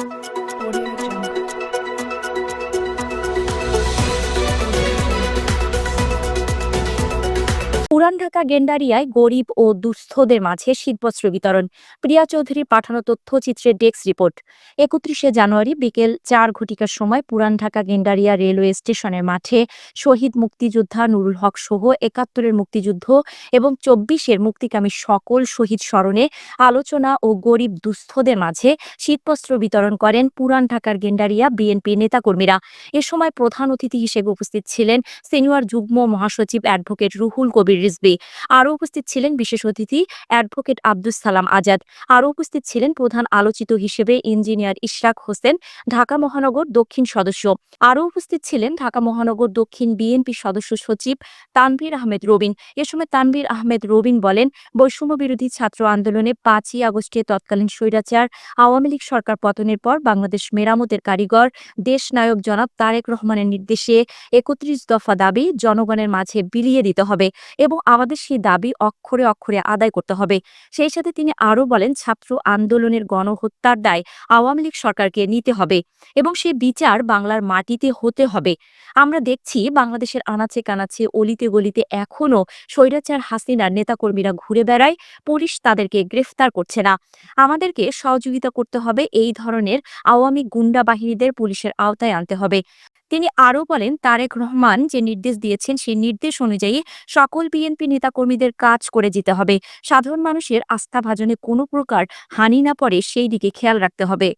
Thank you. পুরান ঢাকা, গেন্ডারিয়ায় গরিব ও দুস্থদের মাঝে শীতবস্ত্র বিতরণ। প্রিয়া চৌধুরীর পাঠানো তথ্যচিত্রের ডেস্ক রিপোর্ট। একত্রিশে জানুয়ারি বিকেল চার ঘটিকার সময় পুরান ঢাকা, গেন্ডারিয়া রেলওয়ে স্টেশনের মাঠে শহীদ মুক্তিযোদ্ধা নুরুল হক সহ একাত্তরের মুক্তিযুদ্ধ এবং চব্বিশের মুক্তিকামী সকল শহীদ স্মরণে আলোচনা ও গরিব দুস্থদের মাঝে শীতবস্ত্র বিতরণ করেন পুরান ঢাকার গেন্ডারিয়া বিএনপি নেতাকর্মীরা। এ সময় প্রধান অতিথি হিসেবে উপস্থিত ছিলেন সিনিয়র যুগ্ম মহাসচিব অ্যাডভোকেট রুহুল কবির রিজভী আরও উপস্থিত ছিলেন বিশেষ অতিথি অ্যাডভোকেট আব্দুস সালাম আজাদ। আরও উপস্থিত ছিলেন প্রধান আলোচিত হিসেবে ইঞ্জিনিয়ার ইশরাক হোসেন, ঢাকা মহানগর দক্ষিণ সদস্য। আরও উপস্থিত ছিলেন ঢাকা মহানগর দক্ষিণ বিএনপি সদস্য সচিব তানভীর আহমেদ রবিন। এ সময় তানভীর আহমেদ রবিন বলেন, বৈষম্য বিরোধী ছাত্র আন্দোলনে পাঁচই আগস্টে তৎকালীন স্বৈরাচার, আওয়ামী লীগ সরকার পতনের পর বাংলাদেশ মেরামতের কারিগর, দেশ নায়ক জনাব তারেক রহমানের নির্দেশে একত্রিশ দফা দাবি জনগণের মাঝে বিলিয়ে দিতে হবে। এবং আমাদের সেই দাবি অক্ষরে অক্ষরে আদায় করতে হবে। সেই সাথে তিনি আরও বলেন, ছাত্র আন্দোলনের গণহত্যার দায় আওয়ামী লীগ সরকারকে নিতে হবে এবং সে বিচার বাংলার মাটিতে হতে হবে। আমরা দেখছি বাংলাদেশের আনাচে কানাচে, অলিতে গলিতে এখনও স্বৈরাচার হাসিনার নেতাকর্মীরা ঘুরে বেড়ায়, পুলিশ তাদেরকে গ্রেফতার করছে না। আমাদেরকে সহযোগিতা করতে হবে, এই ধরনের আওয়ামী গুন্ডা বাহিনীদের পুলিশের আওতায় আনতে হবে। তিনি আরও বলেন, তারেক রহমান যে নির্দেশ দিয়েছেন, সেই নির্দেশ অনুযায়ী সকল বিএনপি নেতাকর্মীদের কাজ করে যেতে হবে। সাধারণ মানুষের আস্থা ভাজনে কোনো প্রকার হানি না পড়ে, সেই দিকে খেয়াল রাখতে হবে।